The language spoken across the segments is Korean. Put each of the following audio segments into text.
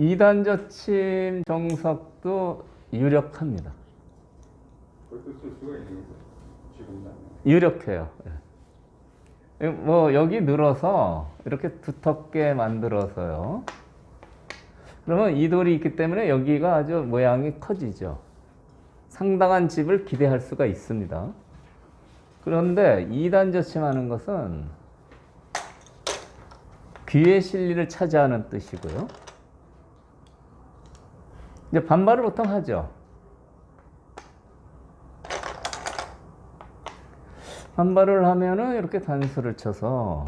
2단 저침 정석도 유력합니다. 유력해요. 예. 뭐 여기 늘어서 이렇게 두텁게 만들어서요. 그러면 이 돌이 있기 때문에 여기가 아주 모양이 커지죠. 상당한 집을 기대할 수가 있습니다. 그런데 2단 저침하는 것은 귀의 실리를 차지하는 뜻이고요. 이제 반발을 보통 하죠. 반발을 하면은 이렇게 단수를 쳐서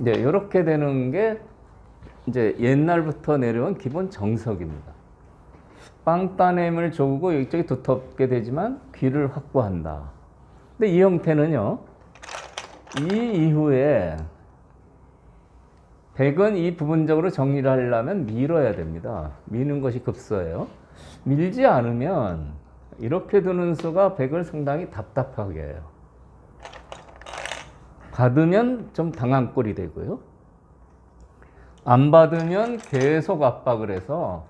이제 이렇게 되는 게 이제 옛날부터 내려온 기본 정석입니다. 빵따냄을 조우고 이쪽이 두텁게 되지만 귀를 확보한다. 근데 이 형태는요. 이 이후에 백은 이 부분적으로 정리를 하려면 밀어야 됩니다. 미는 것이 급소예요. 밀지 않으면 이렇게 두는 수가 백을 상당히 답답하게 해요. 받으면 좀 당한 꼴이 되고요. 안 받으면 계속 압박을 해서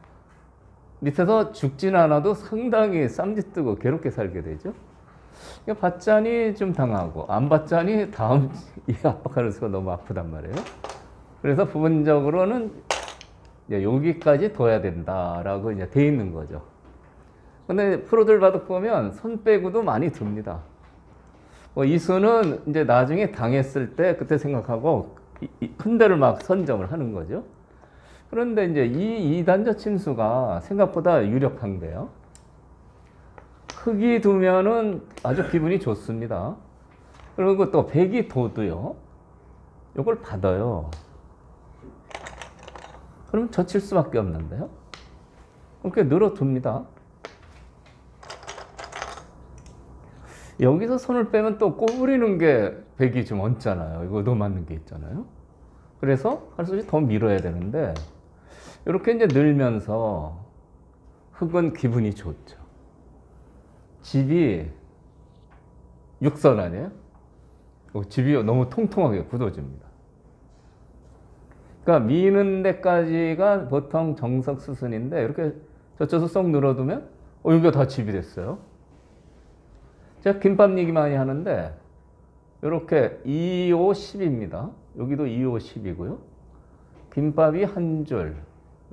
밑에서 죽진 않아도 상당히 쌈짓뜨고 괴롭게 살게 되죠. 그러니까 받자니 좀 당하고 안 받자니 다음 이 압박하는 수가 너무 아프단 말이에요. 그래서 부분적으로는 여기까지 둬야 된다라고 이제 돼 있는 거죠. 근데 프로들 바둑 보면 손 빼고도 많이 둡니다. 뭐 이수는 이제 나중에 당했을 때 그때 생각하고 큰 데를 막 선점을 하는 거죠. 그런데 이제 이 이단저 침수가 생각보다 유력한데요. 크기 두면은 아주 기분이 좋습니다. 그리고 또 백이 도도요. 이걸 받아요. 그럼 젖힐 수밖에 없는데요. 그렇게 늘어둡니다. 여기서 손을 빼면 또 꼬부리는 게 백이 좀 얹잖아요. 이거 너 맞는 게 있잖아요. 그래서 할수 없이 더 밀어야 되는데 이렇게 이제 늘면서 흙은 기분이 좋죠. 집이 육선 아니에요? 어, 집이 너무 통통하게 굳어집니다. 그러니까 미는 데까지가 보통 정석 수순인데 이렇게 젖혀서 쏙 늘어두면 어, 여기가 다 집이 됐어요. 제가 김밥 얘기 많이 하는데 이렇게 2, 5, 10입니다. 여기도 2, 5, 10이고요. 김밥이 한 줄,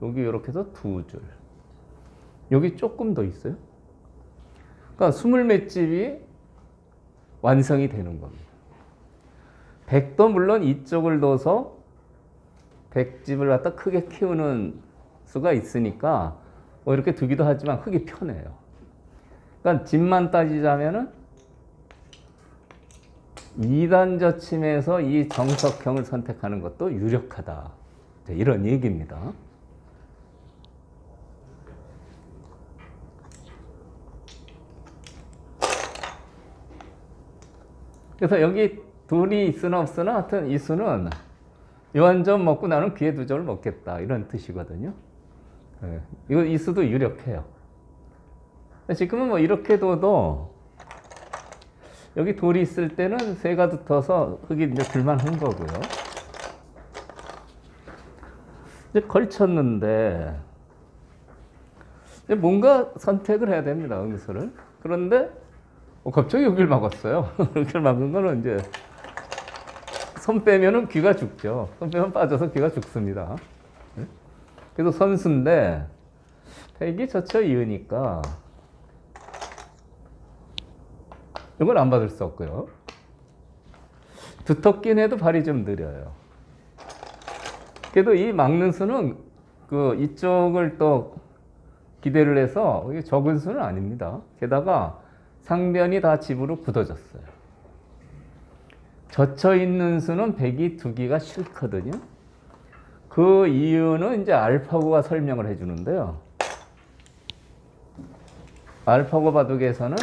여기 이렇게 해서 두 줄. 여기 조금 더 있어요. 그러니까 스물 몇 집이 완성이 되는 겁니다. 백도 물론 이쪽을 둬서 백집을 갖다 크게 키우는 수가 있으니까 뭐 이렇게 두기도 하지만 흙이 편해요. 그러니까 집만 따지자면은 2단 저침에서 이 정석형을 선택하는 것도 유력하다. 이런 얘기입니다. 그래서 여기 둘이 있으나 없으나 하여튼 이 수는 요한점 먹고 나는 귀에 두 점을 먹겠다 이런 뜻이거든요. 예, 이거 이 수도 유력해요. 지금은 뭐 이렇게 둬도 여기 돌이 있을 때는 새가 붙어서 흙이 이제 들만한 거고요. 이제 걸쳤는데 이제 뭔가 선택을 해야 됩니다 응수를. 그런데 어, 갑자기 여기를 막았어요. 여기를 막은 거는 이제 손 빼면은 귀가 죽죠. 손 빼면 빠져서 귀가 죽습니다. 네? 그래서 선수인데 백이 젖혀 이으니까 이건 안 받을 수 없고요. 두텁긴 해도 발이 좀 느려요. 그래도 이 막는 수는 그 이쪽을 또 기대를 해서 적은 수는 아닙니다. 게다가 상변이 다 집으로 굳어졌어요. 젖혀 있는 수는 백이 두기가 싫거든요. 그 이유는 이제 알파고가 설명을 해주는데요. 알파고 바둑에서는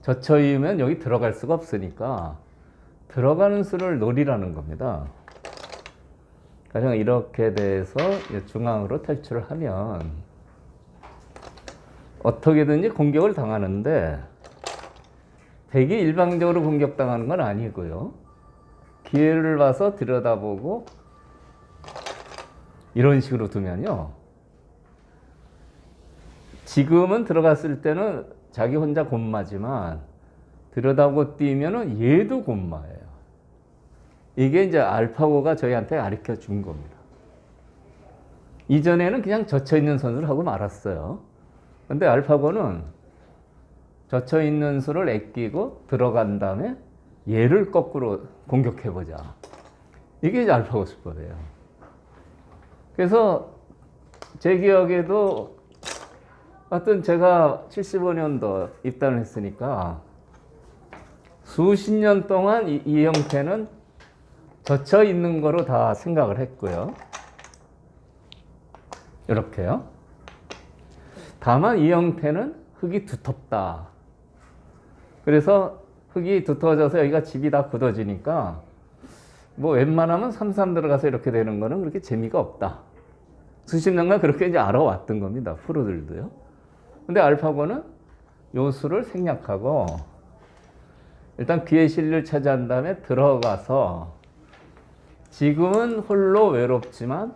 젖혀 있으면 여기 들어갈 수가 없으니까 들어가는 수를 노리라는 겁니다. 가령 이렇게 돼서 중앙으로 탈출을 하면 어떻게든지 공격을 당하는데 백이 일방적으로 공격당하는 건 아니고요. 기회를 봐서 들여다보고 이런 식으로 두면요. 지금은 들어갔을 때는 자기 혼자 곤마지만 들여다보고 뛰면은 얘도 곤마예요. 이게 이제 알파고가 저희한테 가르쳐 준 겁니다. 이전에는 그냥 젖혀 있는 선수를 하고 말았어요. 근데 알파고는 젖혀 있는 수를 아끼고 들어간 다음에 얘를 거꾸로 공격해 보자. 이게 이제 알파고 수법이에요. 그래서 제 기억에도 하여튼 제가 75년도 입단을 했으니까 수십 년 동안 이, 이 형태는 젖혀 있는 거로 다 생각을 했고요. 이렇게요. 다만 이 형태는 흙이 두텁다. 그래서 흙이 두터워져서 여기가 집이 다 굳어지니까 뭐 웬만하면 삼삼 들어가서 이렇게 되는 거는 그렇게 재미가 없다. 수십 년간 그렇게 이제 알아왔던 겁니다. 프로들도요. 근데 알파고는 요 수를 생략하고 일단 귀의 실를 차지한 다음에 들어가서 지금은 홀로 외롭지만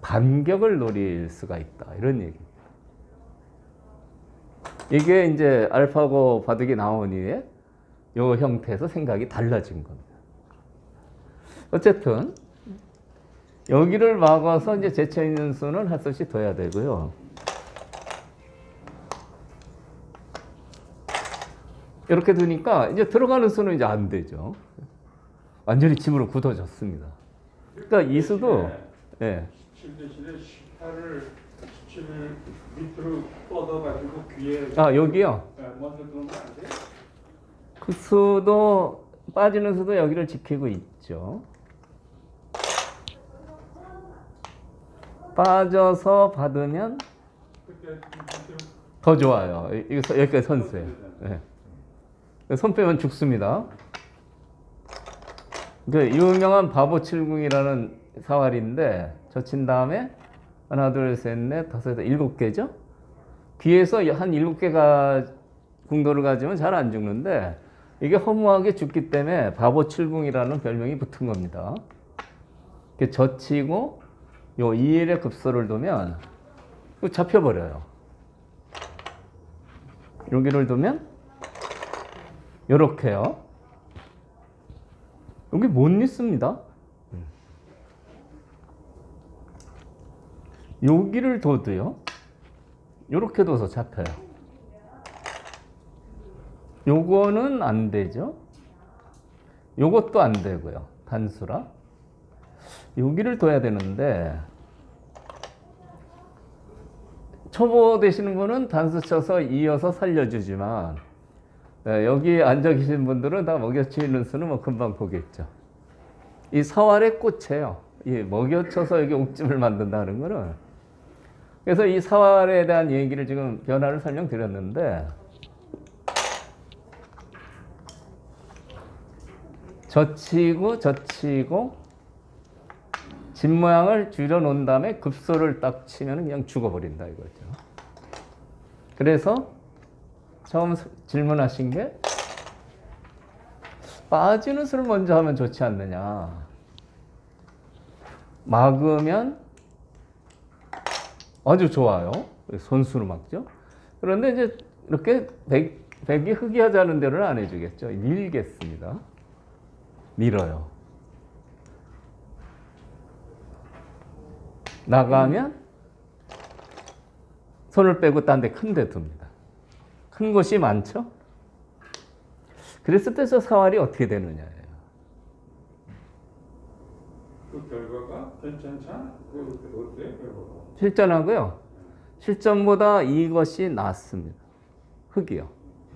반격을 노릴 수가 있다. 이런 얘기. 이게 이제 알파고 바둑이 나온 이후에 요 형태에서 생각이 달라진 겁니다. 어쨌든 여기를 막아서 이제 제쳐 있는 수는 한 수씩 둬야 되고요. 이렇게 두니까 이제 들어가는 수는 이제 안 되죠. 완전히 집으로 굳어졌습니다. 그러니까 이 수도 예. 17 대신에 18을 17 밑으로 뻗어가지고 귀에 아 여기요. 네, 먼저 들어오면 안 돼? 그 수도 빠지는 수도 여기를 지키고 있죠. 빠져서 받으면 그때 밑으로 더 좋아요. 이- 이거 서- 여기까지 선수예요. 예. 손 빼면 죽습니다. 그 유명한 바보 칠궁이라는 사활인데 젖힌 다음에 하나 둘 셋 넷 다섯 여섯 일곱 개죠. 귀에서 한 일곱 개가 궁도를 가지면 잘 안 죽는데 이게 허무하게 죽기 때문에 바보 칠궁이라는 별명이 붙은 겁니다. 젖히고 요 2일의 급소를 두면 잡혀버려요. 여기를 두면 요렇게요. 여기 못 있습니다. 여기를 둬도요. 요렇게 둬서 잡혀요. 요거는 안 되죠. 요것도 안 되고요. 단수라. 여기를 둬야 되는데 초보 되시는 분은 단수 쳐서 이어서 살려주지만 네, 여기 앉아 계신 분들은 다 먹여치는 수는 뭐 금방 보겠죠. 이 사활의 꽃이에요. 이 먹여쳐서 여기 옥집을 만든다는 거는 그래서 이 사활에 대한 얘기를 지금 변화를 설명드렸는데 젖히고 젖히고 집 모양을 줄여놓은 다음에 급소를 딱 치면 그냥 죽어버린다 이거죠. 그래서 처음 스- 질문하신 게 빠지는 수를 먼저 하면 좋지 않느냐. 막으면 아주 좋아요. 손수로 막죠. 그런데 이제 이렇게 백, 백이 흑이하자는 대로는 안 해주겠죠. 밀겠습니다. 밀어요. 나가면 손을 빼고 딴 데 큰 데 둡니다. 큰 곳이 많죠? 그랬을 때 저 사활이 어떻게 되느냐예요. 그 결과가 괜찮잖아. 그 어때 결과가? 실전하고요. 실전보다 이것이 낫습니다. 흑이요.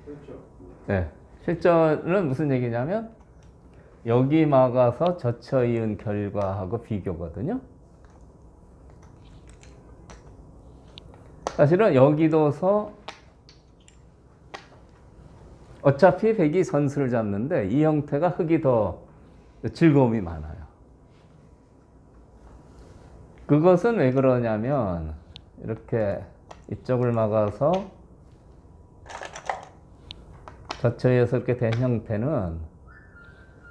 그렇죠. 네. 실전은 무슨 얘기냐면 여기 막아서 젖혀 이은 결과하고 비교거든요. 사실은 여기 둬서 어차피 백이 선수를 잡는데 이 형태가 흙이 더 즐거움이 많아요. 그것은 왜 그러냐면 이렇게 이쪽을 막아서 여섯 개된 형태는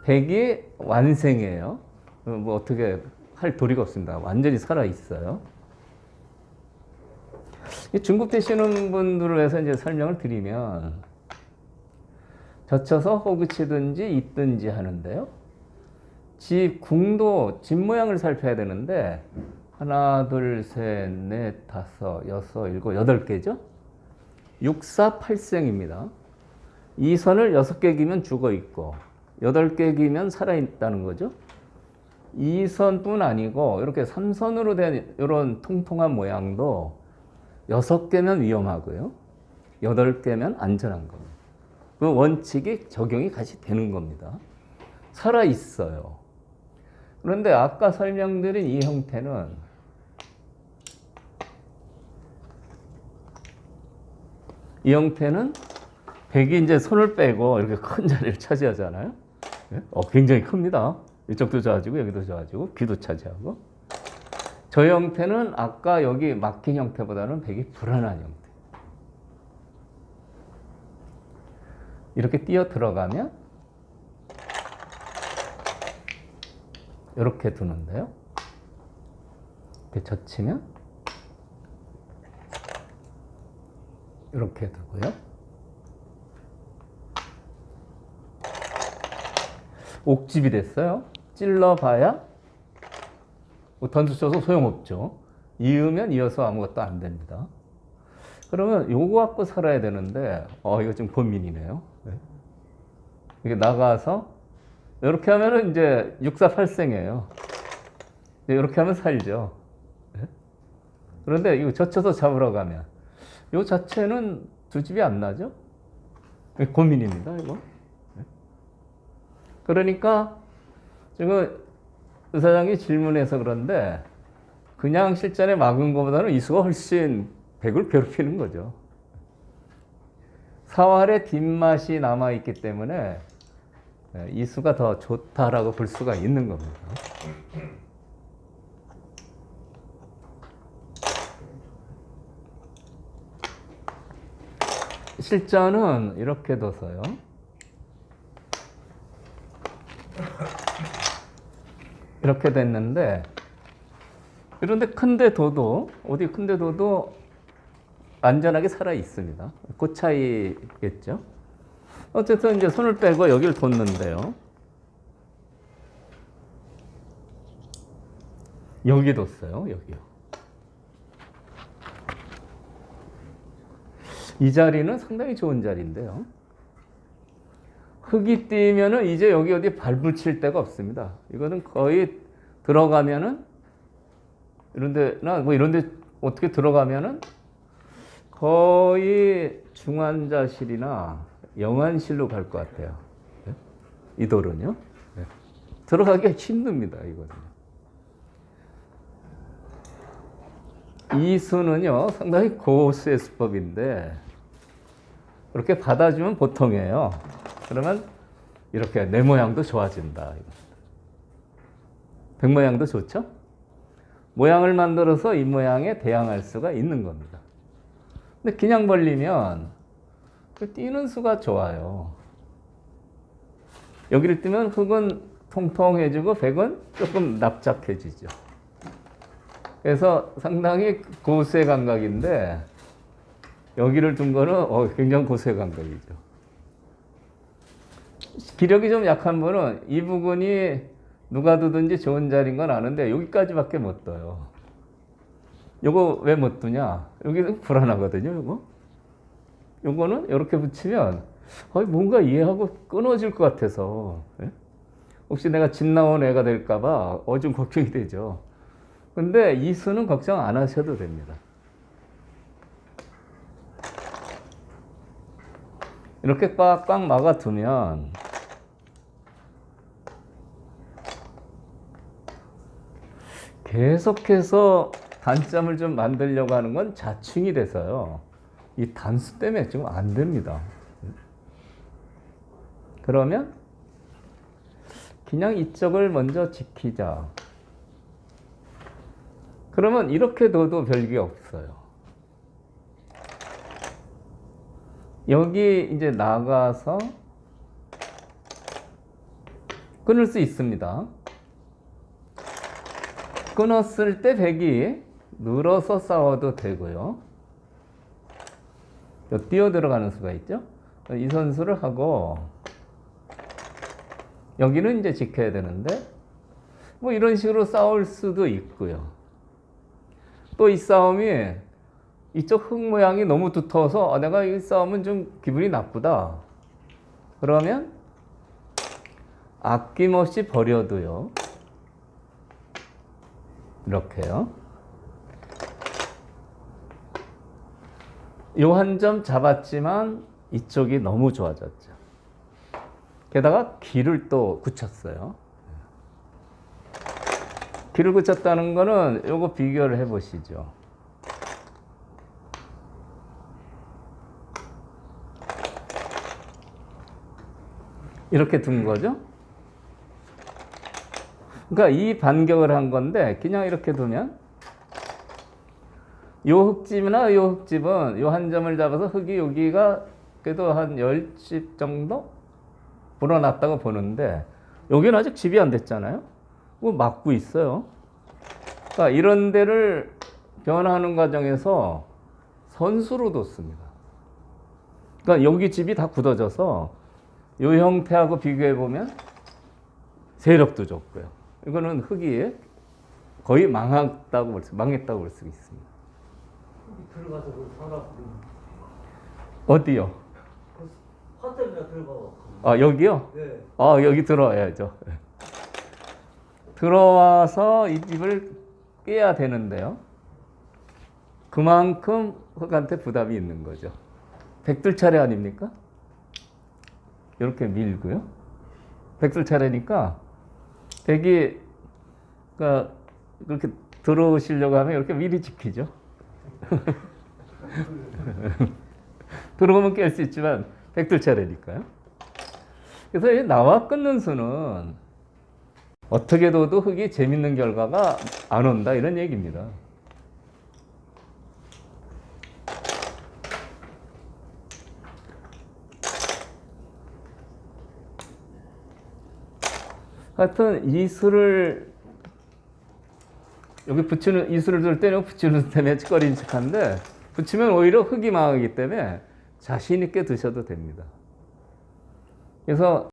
백이 완생이에요. 어, 뭐 어떻게 할 도리가 없습니다. 완전히 살아 있어요. 이 중국 되시는 분들을 위해서 이제 설명을 드리면 젖혀서 호구치든지 있든지 하는데요. 집 궁도 집 모양을 살펴야 되는데 하나, 둘, 셋, 넷, 다섯, 여섯, 일곱, 여덟 개죠. 육사 팔생입니다. 이 선을 여섯 개 기면 죽어 있고 여덟 개 기면 살아 있다는 거죠. 이 선뿐 아니고 이렇게 삼선으로 된 이런 통통한 모양도 여섯 개면 위험하고요. 여덟 개면 안전한 겁니다. 그 원칙이 적용이 같이 되는 겁니다. 살아 있어요. 그런데 아까 설명드린 이 형태는 이 형태는 백이 이제 손을 빼고 이렇게 큰 자리를 차지하잖아요. 예? 어, 굉장히 큽니다. 이쪽도 좋아지고 여기도 좋아지고 귀도 차지하고. 저 형태는 아까 여기 막힌 형태보다는 백이 불안한 형태. 이렇게 뛰어 들어가면 이렇게 두는데요. 이렇게 젖히면 이렇게 두고요. 옥집이 됐어요. 찔러봐야 뭐 던수 쳐서 소용없죠. 이으면 이어서 아무것도 안 됩니다. 그러면 요거 갖고 살아야 되는데 어 이거 좀 고민이네요. 네. 이게 나가서 이렇게 하면은 이제 육사팔생이에요. 이렇게 하면 살죠. 네. 그런데 이거 젖혀서 잡으러 가면 요 자체는 두 집이 안 나죠? 이게 고민입니다, 이거. 네. 그러니까 지금 의사장이 질문해서 그런데 그냥 실전에 막은 것보다는 이수가 훨씬 백을 괴롭히는 거죠. 사활의 뒷맛이 남아 있기 때문에 예, 이수가 더 좋다라고 볼 수가 있는 겁니다. 실전은 이렇게 둬서요. 이렇게 됐는데 이런데 큰데 둬도 어디 큰데 둬도 안전하게 살아 있습니다. 그 차이겠죠. 어쨌든 이제 손을 빼고 여기를 뒀는데요. 여기 뒀어요. 여기요. 이 자리는 상당히 좋은 자리인데요. 흙이 띄면은 이제 여기 어디 발 붙일 데가 없습니다. 이거는 거의 들어가면은 이런 데나 뭐 이런 데 어떻게 들어가면은 거의 중환자실이나 영안실로 갈 것 같아요. 네? 이 돌은요. 네. 들어가기가 힘듭니다. 이거는. 이 수는요 상당히 고수의 수법인데 이렇게 받아주면 보통이에요. 그러면 이렇게 내 모양도 좋아진다. 백 모양도 좋죠? 모양을 만들어서 이 모양에 대항할 수가 있는 겁니다. 근데 그냥 벌리면 그 뛰는 수가 좋아요. 여기를 뜨면 흙은 통통해지고 백은 조금 납작해지죠. 그래서 상당히 고수의 감각인데 여기를 둔 거는 어, 굉장히 고수의 감각이죠. 기력이 좀 약한 분은 이 부분이 누가 두든지 좋은 자리인 건 아는데 여기까지밖에 못 둬요. 요거 왜 못 두냐? 여기는 불안하거든요, 요거. 요거는 이렇게 붙이면 어, 뭔가 이해하고 끊어질 것 같아서 예? 혹시 내가 집 나온 애가 될까봐 어, 좀 걱정이 되죠. 근데 이 수는 걱정 안 하셔도 됩니다. 이렇게 꽉꽉 막아두면 계속해서 단점을 좀 만들려고 하는 건 자충이 돼서요. 이 단수 때문에 지금 안 됩니다. 그러면 그냥 이쪽을 먼저 지키자. 그러면 이렇게 둬도 별게 없어요. 여기 이제 나가서 끊을 수 있습니다. 끊었을 때 백이 늘어서 싸워도 되고요. 또 뛰어 들어가는 수가 있죠. 이 선수를 하고 여기는 이제 지켜야 되는데 뭐 이런 식으로 싸울 수도 있고요. 또 이 싸움이 이쪽 흙 모양이 너무 두터워서 아, 내가 이 싸움은 좀 기분이 나쁘다. 그러면 아낌없이 버려도요. 이렇게요. 요 한 점 잡았지만 이쪽이 너무 좋아졌죠. 게다가 길을 또 굳혔어요. 길을 굳혔다는 거는 요거 비교를 해 보시죠. 이렇게 둔 거죠. 그러니까 이 반격을 한 건데 그냥 이렇게 두면 요 흙집이나 요 흙집은 요 한 점을 잡아서 흙이 여기가 그래도 한 10집 정도 불어났다고 보는데 여기는 아직 집이 안 됐잖아요. 그거 막고 있어요. 그러니까 이런 데를 변화하는 과정에서 선수로 뒀습니다. 그러니까 여기 집이 다 굳어져서 이 형태하고 비교해 보면 세력도 좋고요. 이거는 흙이 거의 망했다고 볼 수, 망했다고 볼 수 있습니다. 들어가서 그 사람 어디요? 화살이나 들어가. 아 여기요? 네. 아 여기 들어와야죠. 들어와서 이 집을 깨야 되는데요. 그만큼 흙한테 부담이 있는 거죠. 백들 차례 아닙니까? 이렇게 밀고요. 백들 차례니까 그러니까 그렇게 들어오시려고 하면 이렇게 미리 지키죠. 들어오면 깰 수 있지만 백들 차례니까요. 그래서 이 나와 끊는 수는 어떻게 둬도 흙이 재밌는 결과가 안 온다 이런 얘기입니다. 하여튼 이 수를 여기 붙이는 이 수를 둘 때는 붙이는 수 때문에 찌꺼리는 척한데 붙이면 오히려 흙이 망하기 때문에 자신 있게 드셔도 됩니다. 그래서